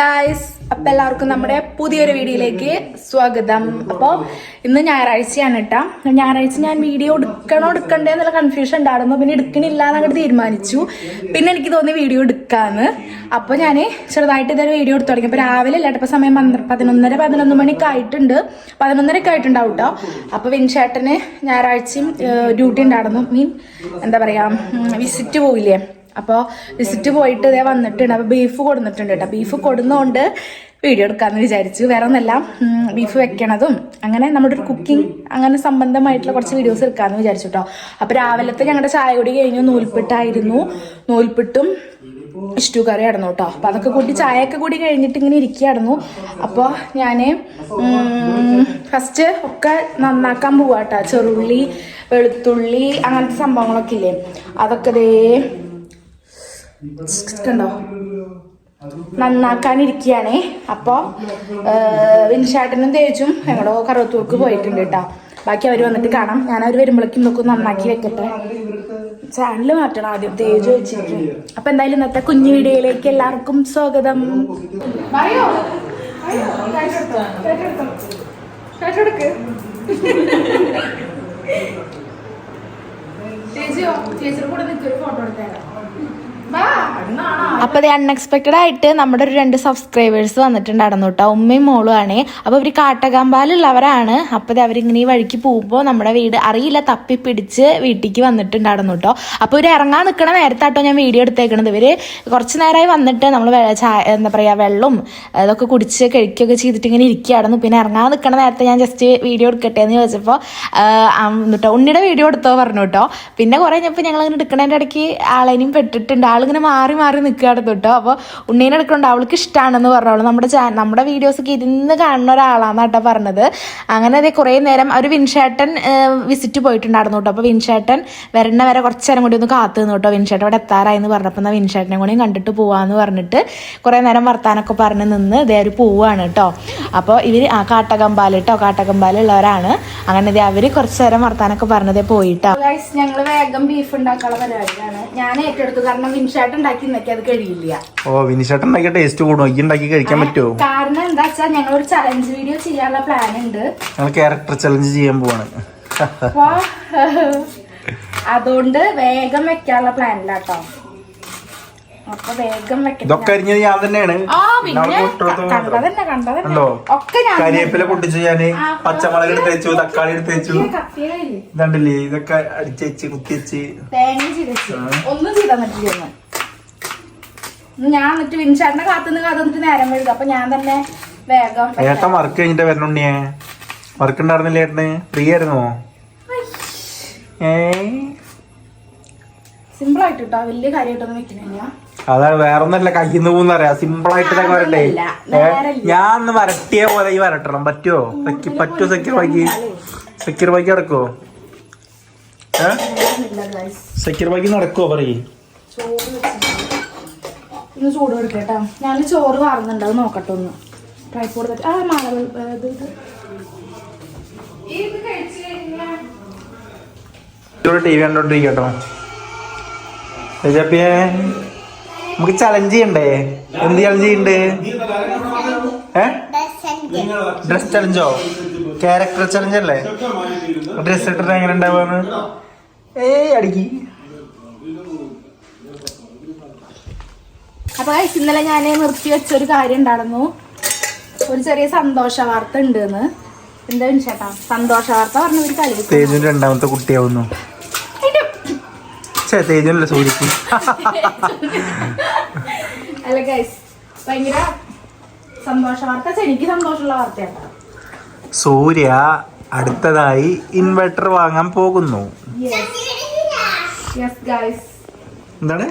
Guys അപ്പൊ എല്ലാവർക്കും നമ്മുടെ പുതിയൊരു വീഡിയോയിലേക്ക് സ്വാഗതം. അപ്പോൾ ഇന്ന് ഞായറാഴ്ചയാണ് കേട്ടോ. ഞായറാഴ്ച ഞാൻ വീഡിയോ എടുക്കണോ എടുക്കണ്ടേ എന്നുള്ള കൺഫ്യൂഷൻ ഉണ്ടായിരുന്നു. പിന്നെ എടുക്കണില്ല എന്നങ്ങോട്ട് തീരുമാനിച്ചു. പിന്നെ എനിക്ക് തോന്നി വീഡിയോ എടുക്കാന്ന്. അപ്പോൾ ഞാൻ ചെറുതായിട്ട് ഇതൊരു വീഡിയോ എടുത്തു തുടങ്ങി. അപ്പോൾ രാവിലെ അല്ല ഇപ്പോൾ സമയം പതിനൊന്നര പതിനൊന്ന് മണിക്ക് ആയിട്ടുണ്ട്. പതിനൊന്നരക്ക് ആയിട്ടുണ്ടാവും കേട്ടോ. അപ്പോൾ വിൻചേട്ടന് ഞായറാഴ്ചയും ഡ്യൂട്ടി ഉണ്ടായിരുന്നു. മീൻ എന്താ പറയുക വിസിറ്റ് പോയില്ലേ? അപ്പോൾ വിസിറ്റ് പോയിട്ട് ഇതേ വന്നിട്ടുണ്ട്. അപ്പോൾ ബീഫ് കൊടുന്നിട്ടുണ്ട് കേട്ടോ. ബീഫ് കൊടുന്നതുകൊണ്ട് വീഡിയോ എടുക്കാമെന്ന് വിചാരിച്ചു. വേറെ ഒന്നല്ല. ബീഫ് വെക്കണതും. അങ്ങനെ നമ്മുടെ ഒരു കുക്കിംഗ് അങ്ങനെ സംബന്ധമായിട്ടുള്ള കുറച്ച് വീഡിയോസ് എടുക്കാമെന്ന് വിചാരിച്ചു കേട്ടോ. അപ്പോൾ രാവിലത്തെ ഞങ്ങളുടെ ചായ കുടി കഴിഞ്ഞു. നൂൽപ്പിട്ടായിരുന്നു. നൂൽപ്പിട്ടും ഇഷ്ടു കറി ആയിരുന്നു കേട്ടോ. അപ്പം അതൊക്കെ കൂട്ടി ചായയൊക്കെ കൂടി കഴിഞ്ഞിട്ട് ഇങ്ങനെ ഇരിക്കുകയായിരുന്നു. അപ്പോൾ ഞാൻ ഫസ്റ്റ് ഒക്കെ നന്നാക്കാൻ പോവാട്ടോ ചെറുള്ളി വെളുത്തുള്ളി അങ്ങനത്തെ സംഭവങ്ങളൊക്കെ ഇല്ലേ? അതൊക്കെ ദേ കണ്ടോ നന്നാക്കാനിരിക്കുകയാണേ അപ്പോൾ വിൻഷാട്ടിനും തേജും ഞങ്ങളോ കറുവത്തൂർക്ക് പോയിട്ടുണ്ട് കേട്ടോ ബാക്കി അവർ വന്നിട്ട് കാണാം. ഞാൻ അവർ വരുമ്പോഴേക്കും നോക്കും നന്നാക്കി വെക്കട്ടെ. ചാനൽ മാറ്റണം ആദ്യം. തേജ് വെച്ചിട്ട് അപ്പൊ എന്തായാലും ഇന്നത്തെ കുഞ്ഞു വീഡിയോയിലേക്ക് എല്ലാവർക്കും സ്വാഗതം. ചേച്ചിയോ ചേച്ചിയുടെ കൂടെ നിൽക്കൊരു ഫോട്ടോ എടുത്തേരാം. വാ അണ്ണാണോ അപ്പൊ അത് അൺഎക്സ്പെക്ടഡ് ആയിട്ട് നമ്മുടെ ഒരു രണ്ട് സബ്സ്ക്രൈബേഴ്സ് വന്നിട്ടുണ്ടായിരുന്നു കേട്ടോ ഉമ്മയും മോളും ആണ്. അപ്പൊ ഇവർ കാട്ടകമ്പാലുള്ളവരാണ് അപ്പൊ ഇത് അവരിങ്ങനെ ഈ വഴിക്ക് പോകുമ്പോൾ നമ്മുടെ വീട് അറിയില്ല തപ്പി പിടിച്ച് വീട്ടിലേക്ക് വന്നിട്ടുണ്ടായിരുന്നു കേട്ടോ അപ്പൊ ഇവർ ഇറങ്ങാൻ നിൽക്കണ നേരത്താട്ടോ ഞാൻ വീഡിയോ എടുത്തേക്കണത്. ഇവർ കുറച്ച് നേരമായി വന്നിട്ട് നമ്മൾ എന്താ പറയാ വെള്ളം അതൊക്കെ കുടിച്ച് കഴിക്കുകയൊക്കെ ചെയ്തിട്ട് ഇങ്ങനെ ഇരിക്കുകയായിരുന്നു. പിന്നെ ഇറങ്ങാൻ നിൽക്കണ നേരത്തെ ഞാൻ ജസ്റ്റ് വീഡിയോ എടുക്കട്ടെ എന്ന് ചോദിച്ചപ്പോൾ കേട്ടോ ഉണ്ണിയുടെ വീഡിയോ എടുത്തോ പറഞ്ഞു കേട്ടോ പിന്നെ കുറെ കഴിഞ്ഞപ്പോൾ ഞങ്ങൾ അങ്ങനെ എടുക്കണതിന്റെ ഇടയ്ക്ക് ആളെയും പെട്ടിട്ടുണ്ട്. ആളിങ്ങനെ മാറി മാറി നിൽക്കുകയാണ് കേട്ടോ അപ്പോൾ ഉണ്ണീനെ എടുക്കണ്ട അവൾക്ക് ഇഷ്ടമാണെന്ന് പറഞ്ഞു നമ്മുടെ ചാ- നമ്മുടെ വീഡിയോസൊക്കെ ഇരുന്ന് കാണുന്ന ഒരാളാണെന്ന് കേട്ടോ പറഞ്ഞത്. അങ്ങനെ അതേ കുറേ നേരം ഒരു വിൻഷേട്ടൻ വിസിറ്റ് പോയിട്ടുണ്ടായിരുന്നു കേട്ടോ അപ്പോൾ വിൻഷേട്ടൻ വരണ വരെ കുറച്ച് നേരം കൂടി ഒന്ന് കാത്തു നിന്നു കേട്ടോ വിൻഷേട്ടൻ ഇവിടെ എത്താറായി എന്ന് പറഞ്ഞപ്പോൾ എന്നാൽ വിൻഷേട്ടനെ കൂടെയും കണ്ടിട്ട് പോവാന്ന് പറഞ്ഞിട്ട് കുറേ നേരം വർത്താനൊക്കെ പറഞ്ഞ് നിന്ന് ഇതേ ഒരു പോവാണ് കേട്ടോ അപ്പോൾ ഇവർ ആ കാട്ടകമ്പാൽ കേട്ടോ കാട്ടകമ്പാലുള്ളവരാണ്. അങ്ങനെ അവർ കുറച്ച് നേരം വർത്താനൊക്കെ പറഞ്ഞതേ പോയിട്ടോ. ഞങ്ങൾ വേഗം ബീഫ് ഉണ്ടാക്കാനുള്ള പരിപാടിയാണ് ഞാൻ ഏറ്റെടുത്തു. കാരണം ഉണ്ടാക്കി അത് കഴിയില്ല. ഓ വിനിഷേട്ടൻ ഉണ്ടാക്കിയ ടേസ്റ്റ് കൂടും. ഈ ഉണ്ടാക്കി കഴിക്കാൻ പറ്റുമോ കാരണം എന്താ വെച്ചാൽ ഞങ്ങൾ ഒരു ചലഞ്ച് വീഡിയോ ചെയ്യാനുള്ള പ്ലാൻ ഉണ്ട്. ഞങ്ങൾ ക്യാരക്ടർ ചലഞ്ച് ചെയ്യാൻ പോവാണ്. അതുകൊണ്ട് വേഗം വെക്കാനുള്ള പ്ലാനിലാട്ടോ അപ്പൊ വേഗം വെക്കണം ഇതൊക്കെ അരിഞ്ഞത് ഞാൻ തന്നെയാണ്. ഞാൻ കരിവേപ്പില പൊട്ടിച്ചു ഞാൻ. പച്ചമുളക് എടുത്ത് വെച്ചു തക്കാളി എടുത്ത് വെച്ചു ഇതണ്ടല്ലേ? ഇതൊക്കെ അടിച്ചു വെച്ച് കുത്തി വെച്ച്. ഒന്നും ചെയ്താ പറ്റില്ല ഞാൻ എന്നിട്ട് വിൻഷാട്ടിനെ കാത്തുനിന്ന് കാത്തുനിന്നിട്ട് നേരം വഴുകും അപ്പൊ ഞാൻ തന്നെ വേഗം ഏട്ടൻ വർക്ക് കഴിഞ്ഞിട്ട് വരണുണ്ണിയെ വർക്ക് ഉണ്ടായിരുന്നില്ല ഏട്ടന്? ഫ്രീ ആയിരുന്നോ? അതാ സിമ്പിൾ ആയിട്ട് കേട്ടോ വലിയ കാര്യമായിട്ടൊന്നും അതാണ് വേറൊന്നല്ല കയ്യിന്ന് പോകുന്ന അറിയാം സിമ്പിൾ ആയിട്ട് ഇതൊക്കെ. ഏ, ഞാൻ ഒന്ന് വരട്ടിയ പോലെ ഈ വരട്ടണം. പറ്റുമോ പറ്റുമോ സെക്യൂർ ബാക്കി സെക്യൂർ ബാക്കി നടക്കുവോ? സെക്യൂർ ബാക്കി നടക്കുവോ പറയ്. ഇന്ന് ചൂട് കൊടുക്കട്ടോ. ഞാൻ ചോറ് വാറുന്നുണ്ട് അത് നോക്കട്ടെ ഒന്ന്. ട്രൈപ്പോഡ് ആ മഴ ഇത് ടി വി കണ്ടോണ്ടിരിക്കട്ടോ. രജപ്പിയെ നമുക്ക് ചലഞ്ച് ചെയ്യണ്ടേ? എന്ത് ചലഞ്ച് ചെയ്യണ്ട്? ഏ? ഡ്രസ് ചലഞ്ചോ ക്യാരക്ടർ ചലഞ്ച് അല്ലേ? ഡ്രസ് ഇട്ടിട്ട് എങ്ങനെ ഉണ്ടാവുക ഏയ് അടിക്കി. അപ്പൊ ഗൈസ് ഇന്നലെ ഞാൻ നിർത്തി വെച്ചൊരു കാര്യം ഉണ്ടായിരുന്നു. ഒരു ചെറിയ സന്തോഷ വാർത്ത ഉണ്ട് എന്ന് എന്താ ചേട്ടാ സന്തോഷ വാർത്ത പറഞ്ഞ ഒരു കളി തേജുവിന്റെ രണ്ടാമത്തെ കുട്ടിയാവുന്നു. ചേ തേജുനല്ല സൂര്യക്ക്? അല്ല ഗൈസ് ഭയങ്കര സന്തോഷ വാർത്ത. എനിക്ക് സന്തോഷമുള്ള വാർത്തയാട്ടോ. സൂര്യ അടുത്തതായി ഇൻവെർട്ടർ വാങ്ങാൻ പോകുന്നു. എന്താണ്?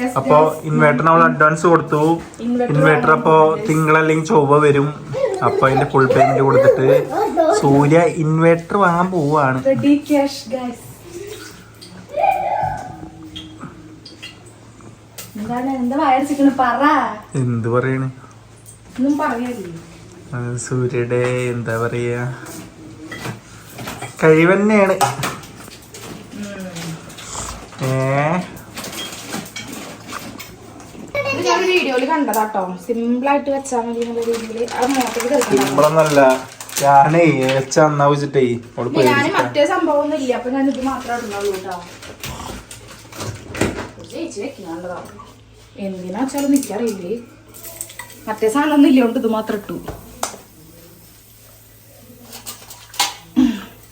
യെസ് അപ്പോ ഇൻവേർട്ടർ നമ്മൾ അഡ്വാൻസ് കൊടുത്തു. ഇൻവെർട്ടർ അപ്പോ തിങ്കളല്ലെങ്കിൽ ചൊവ്വ വരും. അപ്പൊ അതിന്റെ ഫുൾ പേയ്മെന്റ് കൊടുത്തിട്ട് സൂര്യ ഇൻവേർട്ടർ വാങ്ങാൻ പോവാണ്. എന്താ പറയണ്? സൂര്യയുടെ എന്താ പറയാ? കഴിവന്നെയാണ് ഞാൻ വീഡിയോയിൽ കണ്ടതാട്ടോ. സിമ്പിൾ ആയിട്ട് വെച്ചാൽ മതി എന്നുള്ള രീതിയിൽ അത് മോട്ടോർ കേൾക്കണം സിമ്പിളൊന്നല്ല. ഞാനേ ഏച്ച അന്നാവിച്ചിട്ടേ അവൾ ഞാൻ പേടിച്ചിട്ടാ. മറ്റേ സംഭവം ഒന്നും ഇല്ല അപ്പൊ ഞാൻ ഇത് മാത്രമേ ഇടുന്നുള്ളൂ കേട്ടോ. ചേച്ചി വെക്കുന്നുണ്ടോ? എന്തിനാ വെച്ചാലും എനിക്കറിയില്ലേ. മറ്റേ സാധനം ഒന്നും ഇല്ലോണ്ട് ഇത് മാത്രം ഇട്ടു.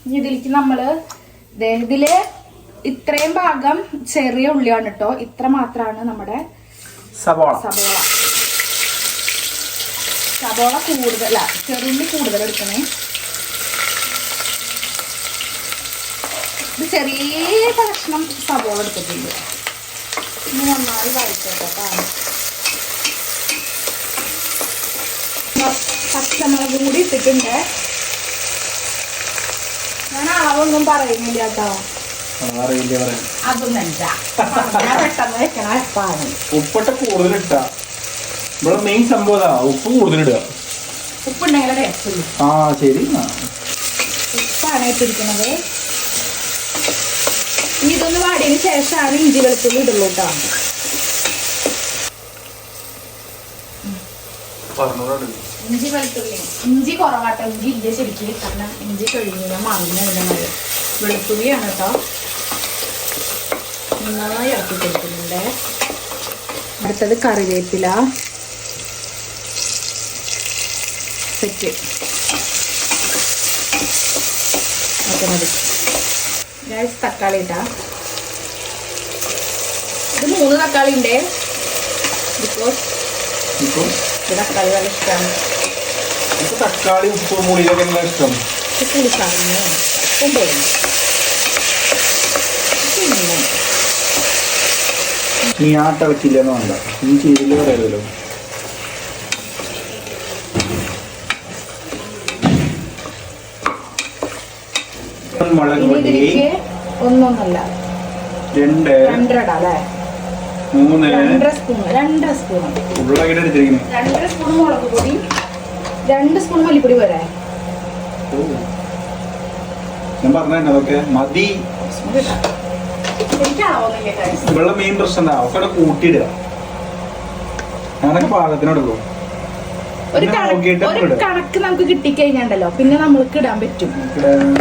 ഇനി ഇതിലേക്ക് നമ്മൾ ദേ ഇതിൽ ഇത്രയും ഭാഗം ചെറിയ ഉള്ളിയാണ് കേട്ടോ ഇത്ര മാത്രമാണ് നമ്മുടെ സബോള സബോള സബോള കൂടുതല ചെറുള്ളി കൂടുതൽ എടുക്കണേ. ഇത് ചെറിയ കഷ്ണം സബോള എടുത്തിട്ടുണ്ട്. ഇനി നന്നായി വഴറ്റോട്ടോ പച്ചമുളകും കൂടി ഇട്ടിട്ടുണ്ട്. ഞാൻ അളവൊന്നും പറയുന്നില്ല കേട്ടോ കൂടുതലിട്ട ഉപ്പിട്ട് കൂടുതൽ ഇട്ടാ ഇവിടെ മെയിൻ സംഭവം അതാ ഉപ്പ് കൂടുതലിട ആ ശരി ആ. ഉപ്പാണ് ഇട്ടിരിക്കുന്നത് ഇനി ഇതൊന്ന് വാടിയതിന് ശേഷമാണ് ഇഞ്ചി വെളുത്തുള്ളി ഇടുള്ളൂ കേട്ടോ. ഇഞ്ചി വെളുത്തുള്ളി. ഇഞ്ചി കുറവാട്ടോ. ഇഞ്ചി ഇല്ല ശരിക്കും. കാരണം ഇഞ്ചി കഴിഞ്ഞാൽ മറന്നു വെളുത്തുള്ളിയാണ് കേട്ടോ. നന്നായി ആക്കി കൊടുക്കുന്നുണ്ട്. അടുത്തത് കറിവേപ്പില. സെറ്റ്. ഓക്കെ മതി. ഞാൻ തക്കാളി ഇട്ടാ ഇത് മൂന്ന് തക്കാളി ഉണ്ട് ബിക്കോസ് ഇപ്പൊ? തക്കാളി നല്ല ഇഷ്ടമാണ് തക്കാളി ഉപ്പ് മുളിയൊക്കെ എന്താ ഇഷ്ടം പുളിക്കാറുണ്ട് കൊണ്ടുപോകുന്നു പിന്നെ നീ ആ തിളക്കില്ലെന്ന് വേണ്ട. നീ ചെയ്തില്ല പറയല്ലോ മുളക് പൊടി ഒന്നൊന്നല്ല. രണ്ട് രണ്ടര അല്ലേ? മൂന്ന് രണ്ടര സ്പൂൺ രണ്ടര സ്പൂൺ. രണ്ടര സ്പൂൺ മുളക് പൊടി രണ്ട് സ്പൂൺ മല്ലിപ്പൊടി പോരെ. ഞാൻ പറഞ്ഞതൊക്കെ മതി. ഇവളുടെ മെയിൻ പ്രശ്നം എന്താ? ഒക്കെ കൂട്ടിയിടുക. ഞാനൊക്കെ പാകത്തിനെടുക്കും ഒരു കണക്ക് നമുക്ക് കിട്ടിക്കഴിഞ്ഞാണ്ടല്ലോ. പിന്നെ നമ്മൾക്ക് ഇടാൻ പറ്റും.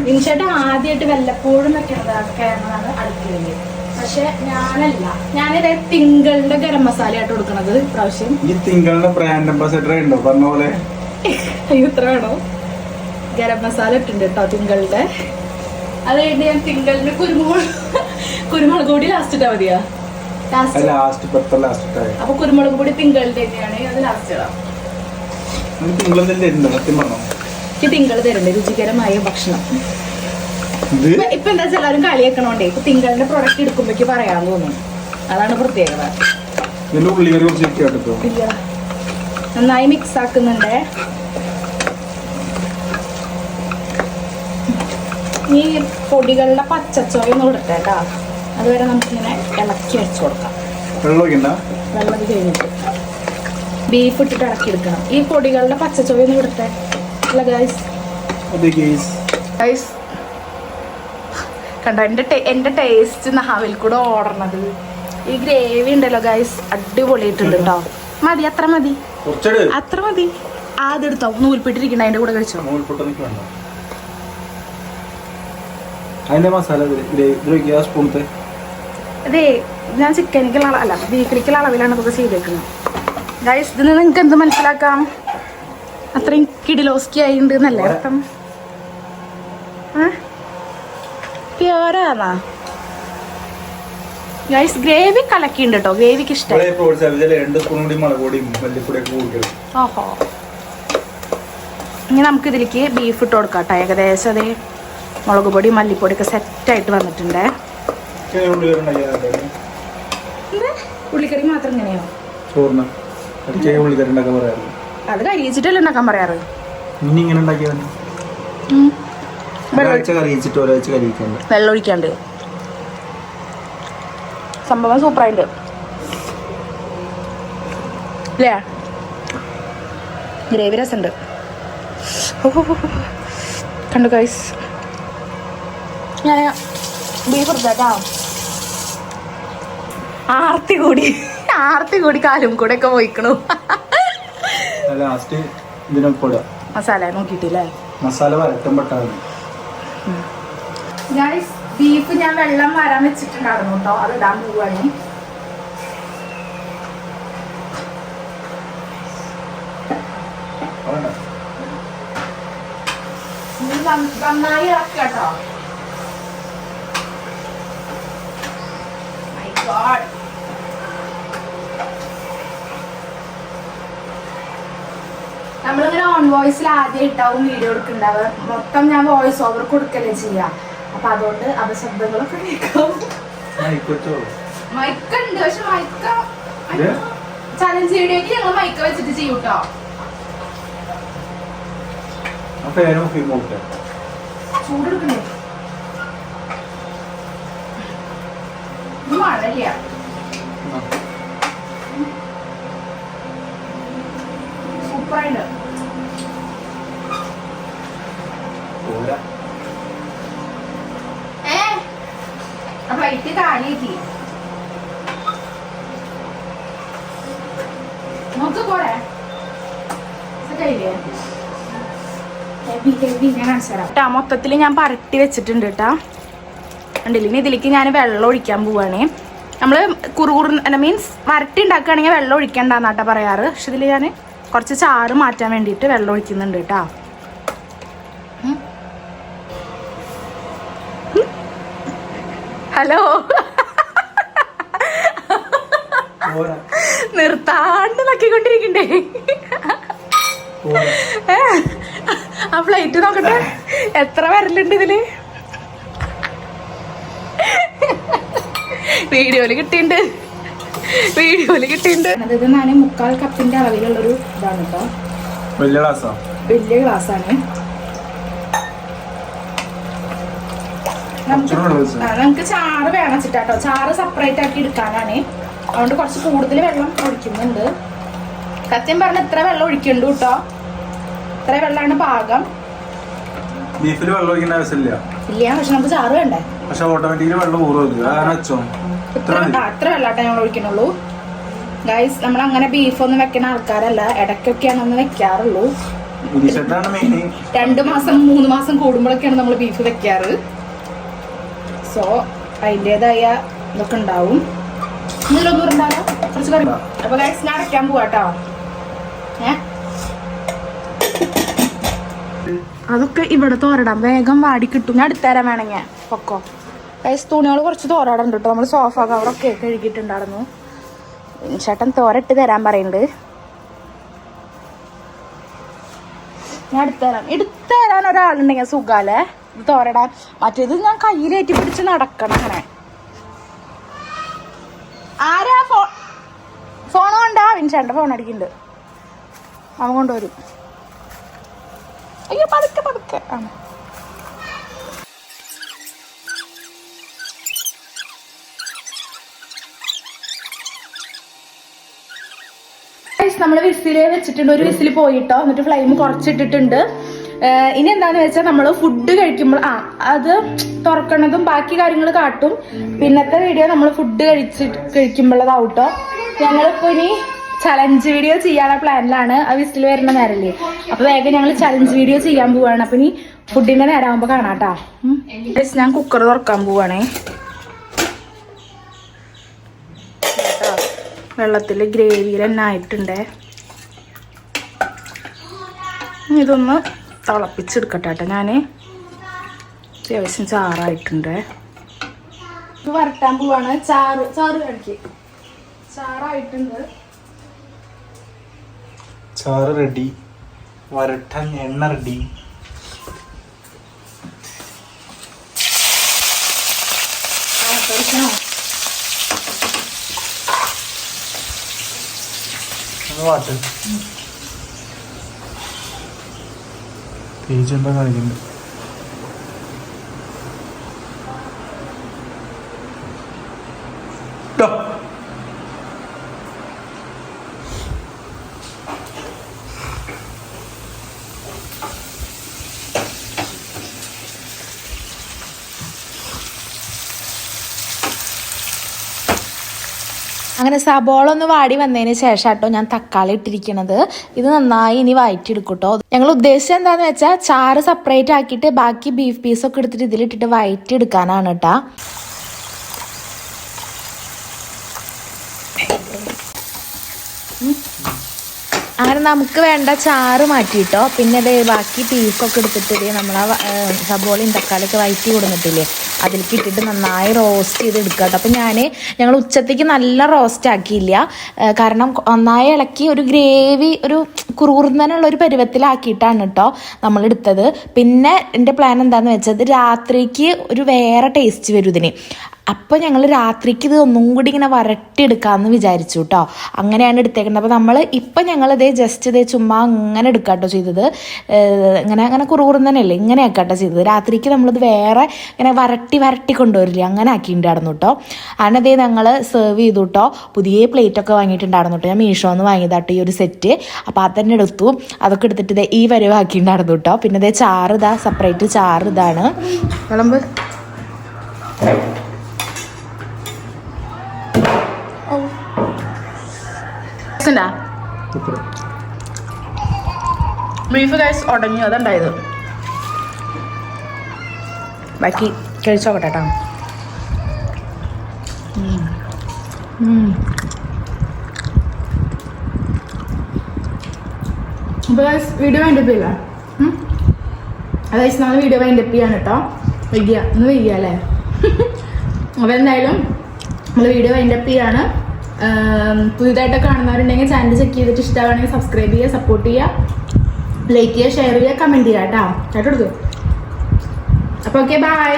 വിൻഷേട്ട് ആദ്യമായിട്ട് വല്ലപ്പോഴും അടുക്കളയിൽ പക്ഷെ ഞാനല്ല. ഞാനിത് തിങ്കളുടെ ഗരം മസാല ആയിട്ട് കൊടുക്കണത് ഈ തിങ്കളുടെ ബ്രാൻഡ് അംബാസിഡർ ഉണ്ടോ? പറഞ്ഞ പോലെ. അയ്യോ ഇത്ര വേണോ? ഗരം മസാല ഇട്ടുണ്ട് കേട്ടോ തിങ്കളുടെ. അത് കഴിഞ്ഞ് ഞാൻ തിങ്കളിന് കുരുമുളക് കുരുമുളക് പൊടി ലാസ്റ്റ് ഇട്ടാ മതിയാ? ലാസ്റ്റ് ലാസ്റ്റ് പെപ്പർ ലാസ്റ്റ് ആയി അപ്പൊ കുരുമുളക് പൊടി തിങ്കളുടെ തന്നെയാണ് അത് ലാസ്റ്റ് ഇടാം. തിങ്കളെന്തെങ്കിലും തരുന്നുണ്ടോ സത്യം പറഞ്ഞോ. എനിക്ക് തിങ്കൾ തരണ്ടേ രുചികരമായ ഭക്ഷണം. ഇപ്പൊ എന്താ വെച്ചാൽ എല്ലാവരും കളിയാക്കണോണ്ടേ ഇപ്പൊ തിങ്കളുടെ പ്രൊഡക്റ്റ് എടുക്കുമ്പോഴേക്ക് പറയാൻ തോന്നുന്നു അതാണ് പ്രത്യേകത. നന്നായി മിക്സ് ആക്കുന്നുണ്ട്. ഈ പൊടികളുടെ പച്ചച്ചോയൊന്നും ഇടട്ടെ കേട്ടോ. അതുവരെ നമുക്കിങ്ങനെ ഇളക്കി വെച്ച് കൊടുക്കാം. വെള്ളം കഴിഞ്ഞിട്ട്. ബീഫ് ഇട്ടിട്ട് ഇളക്കി എടുക്കണം. ഈ പൊടികളുടെ പച്ചച്ചോയ ഒന്ന് ഇടട്ടെ അല്ല ഗൈസ് ഗൈസ് കണ്ടോ? എന്റെ എന്റെ ടേസ്റ്റ് നാവിൽ കൂടെ ഓടണത്. ഈ ഗ്രേവി ഉണ്ടല്ലോ ഗൈസ് അടിപൊളിയായിട്ടുണ്ട് കേട്ടോ മതി അത്ര മതി. കുറച്ചെടു. അത്ര മതി. ആദ്യം എടുത്തോ. നൂൽപ്പെട്ടിരിക്കണ അതിന്റെ കൂടെ കഴിച്ചോ. അതിന്റെ മസാല ഗ്രേവി ഗ്യാസ് ഇതിൽ അതെ ഞാൻ ചിക്കനിക്കുള്ള അള- അല്ല ബീഫിലേക്കുള്ള അളവിലാണ് ഇതൊക്കെ ചെയ്തേക്കുന്നത്. ഗൈസ് ഇതിൽ നിന്ന് നിങ്ങൾക്ക് എന്ത് മനസ്സിലാക്കാം? അത്രയും കിടിലോസ്കി ആയിണ്ട് എന്നല്ലേ അർത്ഥം? പ്യോരാന്നാ ഗൈസ് ഗ്രേവി കലക്കിണ്ട് കേട്ടോ ഗ്രേവിക്ക് ഇഷ്ടം. ഓഹോ. ഇനി നമുക്ക് ഇതിലേക്ക് ബീഫ് ഇട്ട് കൊടുക്കാം കേട്ടോ ഏകദേശം അതേ മുളക് പൊടി മല്ലിപ്പൊടി ഒക്കെ സെറ്റായിട്ട് വന്നിട്ടുണ്ട്. ഉള്ളിക്കറി മാത്രം ഇങ്ങനെയോ? ചോറിന്. ഒരിക്കലും ഉള്ളിക്കറി ഉണ്ടാക്കാൻ പറയാറില്ല അത് കരിയിച്ചിട്ടല്ലേ ഉണ്ടാക്കാൻ പറയാറ്? ഇനി ഇങ്ങനെ ഉണ്ടാക്കിയാൽ ഉം. ഒരാഴ്ച കറിയിച്ചിട്ട് ഒരാഴ്ച കറിയിക്കണ്ട. വെള്ളം ഒഴിക്കാണ്ട്. സംഭവം സൂപ്പറായിട്ട് അല്ലേ ഗ്രേവി രസമുണ്ട് കണ്ടു കൈസ് ഞാൻ ബീഫ് ആർത്തി കൂടി. ആർത്തി കൂടി കാലും കൂടെ ഒക്കെ പോയിക്കണു ലാസ്റ്റ് ഇതിനൊക്കെ ഇടുക മസാല നോക്കിട്ടില്ലേ മസാല വരട്ടും പെട്ടാൽ ഗൈസ് ബീഫ് ഞാൻ വെള്ളം വരാൻ വെച്ചിട്ടുണ്ടായിരുന്നു കേട്ടോ അത് ഇടാൻ പോവാണ്. നന്നായി ഇളക്കുക കേട്ടോ നമ്മളിങ്ങനെ ഓൺ വോയിസിൽ ആദ്യം ഇട്ടാവും വീഡിയോ എടുക്കുന്നുണ്ടാവുക മൊത്തം ഞാൻ വോയിസ് ഓവർ കൊടുക്കല്ലേ ചെയ്യാ. അപ്പൊ അതുകൊണ്ട് അപശബ്ദങ്ങളൊക്കെ മൈക്ക് മൈക്ക ഉണ്ട് പക്ഷെ മൈക്ക? ചലഞ്ച് വീഡിയോക്ക് ഞങ്ങൾ മൈക്ക വെച്ചിട്ട് ചെയ്യും കേട്ടോ ഇത് മഴയില്ല സൂപ്പറായിട്ട് കാലിയേക്ക് നോക്ക് പോരെ. മൊത്തത്തിൽ ഞാൻ പരട്ടി വെച്ചിട്ടുണ്ട് കേട്ടാ കണ്ടില്ലേ? ഇനി ഇതിലേക്ക് ഞാൻ വെള്ളം ഒഴിക്കാൻ പോവാണേ. നമ്മൾ കുറുകുറു മീൻസ് വരട്ടി ഉണ്ടാക്കുകയാണെങ്കിൽ വെള്ളം ഒഴിക്കണ്ടെന്നാട്ടാ പറയാറ്. പക്ഷെ ഇതിൽ ഞാൻ കുറച്ച് ചാറ് മാറ്റാൻ വേണ്ടിയിട്ട് വെള്ളം ഒഴിക്കുന്നുണ്ട് കേട്ടാ ഹലോ. നിർത്താണ്ട് നക്കിക്കൊണ്ടിരിക്കണ്ടേ ആ പ്ലേറ്റ് നോക്കട്ടെ. എത്ര വരലുണ്ട് ഇതിൽ? വീഡിയോയിൽ കിട്ടിയിട്ടുണ്ട് വീഡിയോയിൽ കിട്ടിയിട്ടുണ്ട് അതായത് ഞാൻ മുക്കാൽ കപ്പിന്റെ അളവിലുള്ളൊരു ഇതാണ് കേട്ടോ വലിയ ഗ്ലാസ് വലിയ നമുക്ക്? ചാറ് വേണം ചിട്ടാട്ടോ ചാറ് സെപ്പറേറ്റ് ആക്കി എടുക്കാനാണ്. അതുകൊണ്ട് കുറച്ച് കൂടുതൽ വെള്ളം ഒഴിക്കുന്നുണ്ട്. സത്യം പറഞ്ഞ ഇത്ര വെള്ളം ഒഴിക്കുന്നുണ്ട് കേട്ടോ ഇത്ര വെള്ളമാണ് പാകം. ബീഫിൽ വെള്ളം ഒഴിക്കേണ്ട ആവശ്യമില്ല. ഇല്ല പക്ഷെ നമുക്ക് ചാറ് വേണ്ടേ? പക്ഷെ ഓട്ടോമാറ്റിക്കലി വെള്ളം ഊറും അത് അതാണ് വെച്ചോ? ഇത്ര അത്ര വെള്ളാട്ടെ ഞങ്ങൾ ഒഴിക്കണുള്ളൂ ഗൈസ് നമ്മൾ അങ്ങനെ ബീഫ് ഒന്നും വെക്കുന്ന ആൾക്കാരല്ല. ഇടയ്ക്കൊക്കെയാണ് ഒന്ന് വെക്കാറുള്ളൂ. രണ്ട് മാസം മൂന്ന് മാസം കൂടുമ്പോഴൊക്കെയാണ് നമ്മൾ ബീഫ് വെക്കാറ്. സോ അതിന്റെതായ ഇതൊക്കെ ഉണ്ടാവും. ഇതിലൊന്നും ഉണ്ടാകാം കുറച്ച് കറി ഗൈസ് ഞാൻ അടയ്ക്കാൻ പോവാട്ടോ അതൊക്കെ ഇവിടെ തോരടാം വേഗം വാടി കിട്ടും. ഞാൻ അടുത്തരാൻ വേണമെങ്കിൽ. പൊക്കോ. ഗൈസ് തുണികൾ കുറച്ച് തോരാടുണ്ട് കേട്ടോ നമ്മൾ സോഫ കവറൊക്കെ കഴുകിയിട്ടുണ്ടായിരുന്നു. ചേട്ടൻ തോരട്ട് തരാൻ പറയുന്നുണ്ട്. ഞാൻ എടുത്തരാം എടുത്തരാൻ ഒരാളുണ്ടെങ്കിൽ സുഖാലേ ഇത് തോരടാൻ മറ്റേത് ഞാൻ കയ്യിലേറ്റി പിടിച്ച് നടക്കണം അങ്ങനെ. ആരാ ഫോ ഫോൺ കൊണ്ടാ? വിൻചാണ്ട ഫോൺ അടിക്കുന്നുണ്ട് അവൻ കൊണ്ടുവരും. അയ്യോ പതുക്കെ പതുക്കെ. ആ. നമ്മൾ വിസിൽ വെച്ചിട്ടുണ്ട്. ഒരു വിസിൽ പോയിട്ടോ? എന്നിട്ട് ഫ്ലെയിം കുറച്ചിട്ടിട്ടുണ്ട്. ഇനി എന്താന്ന് വെച്ചാൽ നമ്മൾ ഫുഡ് കഴിക്കുമ്പോൾ ആ അത് തുറക്കണതും ബാക്കി കാര്യങ്ങൾ കാട്ടും. പിന്നത്തെ വീഡിയോ നമ്മൾ ഫുഡ് കഴിച്ച് കഴിക്കുമ്പോഴതാവട്ടോ ഞങ്ങളിപ്പോ ഇനി ചലഞ്ച് വീഡിയോ ചെയ്യാനുള്ള പ്ലാനിലാണ് ആ വിസിൽ വരുന്ന നേരല്ലേ? അപ്പൊ വേഗം ഞങ്ങൾ ചലഞ്ച് വീഡിയോ ചെയ്യാൻ പോവാണ്. അപ്പൊ ഇനി ഫുഡിന്റെ നേരം കാണാട്ടാ. ഉം. ഞാൻ കുക്കർ തുറക്കാൻ പോവാണേ. വെള്ളത്തിൽ ഗ്രേവിയിൽ തന്നെ ആയിട്ടുണ്ടേ. ഇതൊന്ന് തിളപ്പിച്ചെടുക്കട്ടെ കേട്ടോ ഞാൻ അത്യാവശ്യം ചാറായിട്ടുണ്ട്. ഇത് വരട്ടാൻ പോവാണ്. ചാറ് ചാറ് കടിക്ക്. ചാറായിട്ടുണ്ട്. ചാറ് റെഡി. വരട്ടാൻ എണ്ണ റെഡി. വാട്ട്? പേജ് എന്താ കാണിക്കുന്നത് അങ്ങനെ സബോള ഒന്ന് വാടി വന്നതിന് ശേഷം കേട്ടോ ഞാൻ തക്കാളി ഇട്ടിരിക്കണത്. ഇത് നന്നായി ഇനി വയറ്റിയെടുക്കും കേട്ടോ ഞങ്ങൾ ഉദ്ദേശിച്ചത് എന്താന്ന് വെച്ചാൽ ചാറ് സെപ്പറേറ്റ് ആക്കിയിട്ട് ബാക്കി ബീഫ് പീസൊക്കെ എടുത്തിട്ട് ഇതിലിട്ടിട്ട് വയറ്റിയെടുക്കാനാണ് കേട്ടാ. അങ്ങനെ നമുക്ക് വേണ്ട ചാറ് മാറ്റിയിട്ടോ. പിന്നെ ദേ ബാക്കി പീസൊക്കെ എടുത്തിട്ട് ആ സബോളയും തക്കാളിയൊക്കെ വയറ്റി കൊടുത്തിട്ടില്ലേ അതിലേക്ക് ഇട്ടിട്ട് നന്നായി റോസ്റ്റ് ചെയ്ത് എടുക്കുക കേട്ടോ അപ്പം ഞാൻ ഞങ്ങൾ ഉച്ചത്തേക്ക് നല്ല റോസ്റ്റ് ആക്കിയില്ല. കാരണം നന്നായി ഇളക്കി ഒരു ഗ്രേവി ഒരു കുറുകുറുന്നനുള്ള ഒരു പരുവത്തിലാക്കിയിട്ടാണ് കേട്ടോ നമ്മൾ എടുത്തത്. പിന്നെ എന്റെ പ്ലാൻ എന്താണെന്ന് വെച്ചത് രാത്രിക്ക് ഒരു വേറെ ടേസ്റ്റ് വരും ഇതിന്. അപ്പോൾ ഞങ്ങൾ രാത്രിക്ക് ഇത് ഒന്നും കൂടി ഇങ്ങനെ വരട്ടിയെടുക്കാമെന്ന് വിചാരിച്ചു കേട്ടോ അങ്ങനെയാണ് എടുത്തേക്കുന്നത് അപ്പോൾ നമ്മൾ ഇപ്പം ഇതേ ജസ്റ്റ് ഇതേ ചുമ്മാ അങ്ങനെ കേട്ടോ ചെയ്തത്. ഇങ്ങനെ അങ്ങനെ കുറുകുറുന്നതന്നെയല്ലേ ഇങ്ങനെ ആക്കാട്ടോ ചെയ്തത്. രാത്രിക്ക് നമ്മളിത് വേറെ ഇങ്ങനെ വരട്ടി വരട്ടി കൊണ്ടുവരില്ലേ? അങ്ങനെ ആക്കിയിട്ടുണ്ടായിരുന്നു കേട്ടോ അങ്ങനെ അതേ ഞങ്ങൾ സെർവ് ചെയ്തു കേട്ടോ പുതിയ പ്ലേറ്റ് ഒക്കെ വാങ്ങിയിട്ടുണ്ടായിരുന്നു കേട്ടോ ഞാൻ മീഷോ മീഷോന്ന് വാങ്ങിയതാട്ടോ ഈ ഒരു സെറ്റ് അപ്പോൾ അത് തന്നെ എടുത്തു. അതൊക്കെ എടുത്തിട്ട് ഇതേ ഈ വരവാക്കിയിട്ടുണ്ടായിരുന്നു കേട്ടോ പിന്നെ ഇതേ ചാറ് ഇതാ സെപ്പറേറ്റ് ചാറ് ഇതാണ്. വിളമ്പ്. ബീഫ് ഗൈസ് ഉടഞ്ഞു അതുണ്ടായത് ബാക്കി കഴിച്ചോക്കട്ടെ കേട്ടോ അപ്പോൾ ഗൈസ് വീഡിയോ വൈൻഡപ്പ് ചെയ്യില്ല അതായത് നാളെ വീഡിയോ വൈൻഡപ്പ് ചെയ്യാണ് കേട്ടോ വൈകിയ ഇന്ന് വൈകിയ അല്ലേ അപ്പോൾ എന്തായാലും നമ്മൾ വീഡിയോ വൈൻഡപ്പ് ചെയ്യാണ് പുതിയതായിട്ട് കാണുന്നവരുണ്ടെങ്കിൽ ചാനൽ ചെക്ക് ചെയ്തിട്ട് ഇഷ്ടമാണെങ്കിൽ സബ്സ്ക്രൈബ് ചെയ്യുക സപ്പോർട്ട് ചെയ്യുക. ലൈക്ക് ചെയ്യുക ഷെയർ ചെയ്യുക കമന്റ് ചെയ്യുക കേട്ടോ. കേട്ടോ അപ്പോൾ ഓക്കെ ബൈ